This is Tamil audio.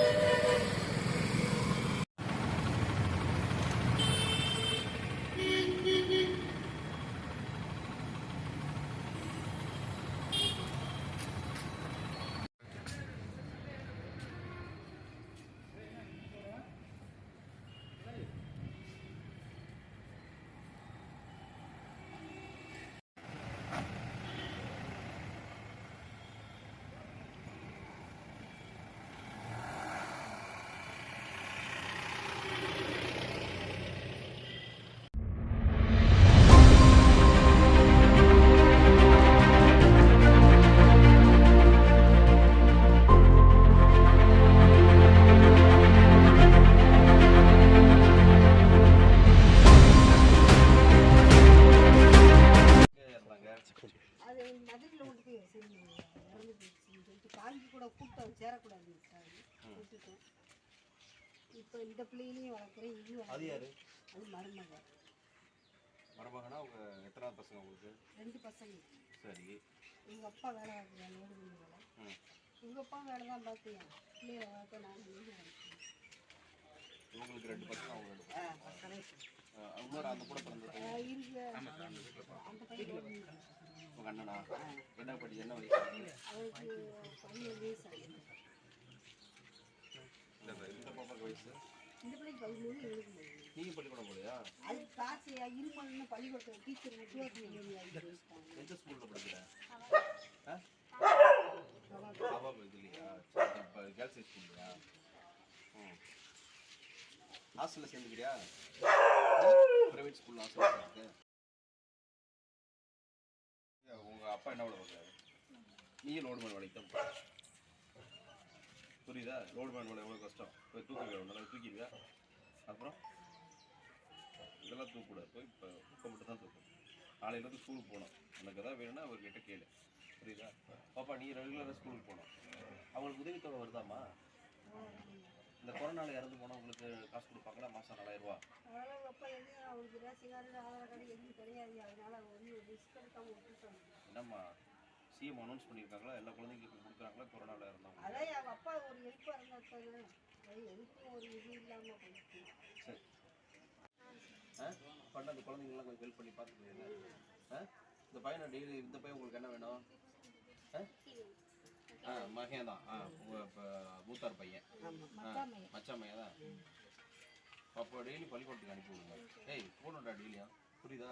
இருந்தாங்க அது மதுரையில் கொண்டு போய் சேர்ந்து இறந்து போயிடுச்சுன்னு சொல்லிட்டு காஞ்சி கூட கூட்டம் சேரக்கூடாதுன்னு சார். விட்டுட்டோம் இப்போ இந்த பிள்ளைகளையும் வளர்க்குறேன் இது அது யாரு? அது மருமக. மருமகனா அவங்க எத்தனாவது பசங்க உங்களுக்கு? ரெண்டு பசங்க. சரி. எங்கள் அப்பா வேலை பார்க்குறாங்க நோடு வேலை. ம். எங்கள் அப்பா வேலை தான் பார்த்தியா பிள்ளைகளை வளர்க்க நான் இவங்களுக்கு ரெண்டு பசங்க அவங்க ரெண்டு பசங்க. இன்னொரு அந்த கூட பிறந்தது இருக்கு. அந்த பையன். உங்க அண்ணனா என்ன படி என்ன வயசு? இந்த இந்த பாப்பாக்கு வயசு? இந்த பிள்ளைக்கு பதிமூணு இவருக்கு பதிமூணு நீங்க பள்ளிக்கூடம் போலையா அது காசு இருமல்னு பள்ளிக்கூடத்தில் டீச்சர் முக்கியத்துவம் எந்த படிக்கிற பாபா இல்லையா? கேர்ள்ஸ் ஸ்கூல்லையா ம்? ஹாஸ்டலில் சேர்ந்துக்கிறியா ப்ரைவேட் ஸ்கூலில் ஹாஸ்டல் சேர்ந்து அப்பா என்ன வேலை பார்க்குறாரு நீயும் லோடு மேன் வேலைக்கு தான். புரியுதா? லோடு மேன் வேலை எவ்வளோ கஷ்டம்? போய் தூக்க நல்லா தூக்கிடுவியா? அப்புறம்? இதெல்லாம் தூக்கக்கூடாது. போய் இப்போ புக்கை மட்டும் தான் தூக்கணும். நாளையிலேருந்து ஸ்கூலுக்கு போகணும். எனக்கு எதாவது வேணும்னா அவர்கிட்ட கேளு. புரியுதா? பாப்பா நீ ரெகுலராக ஸ்கூலுக்கு போகணும். அவங்களுக்கு உதவித்தொகை வருதாம்மா? இந்த கொரோனாவில் இறந்து போனவங்களுக்கு காசு கொடுப்பாங்களா? மாதம் நாலாயிரம் ரூபா. அதனால அப்பா எதுவும் அவருக்கு ரேஷன் கார்டு ஆதார் கார்டு எதுவும் கிடையாது. அதனால அவர் வந்து ரிஸ்க் என்னம்மா சிஎம் அனௌன்ஸ் பண்ணியிருக்காங்களா? எல்லா குழந்தைங்களுக்கும் கொடுக்குறாங்களா? கொரோனாவில் இருந்தவங்க அதான் எங்கள் அப்பா ஒரு ஹெல்ப்பாக இருந்தால் அது எதுக்கும் ஒரு இது இல்லாமல் போயிடுச்சு. சரி. ஆ? பண்ண அந்த குழந்தைங்களாம் கொஞ்சம் ஹெல்ப் பண்ணி பார்த்துக்கிறீங்க ஆ? இந்த பையனை டெய்லி இந்த பையன் உங்களுக்கு என்ன வேணும்? மகன் தான். மூத்தார் பையன். மச்சான் பையன். தான். அப்போ டெய்லி பள்ளிக்கூடத்துக்கு அனுப்பி விடுங்க ஏய் போகணும்டா டெய்லியும் புரியுதா?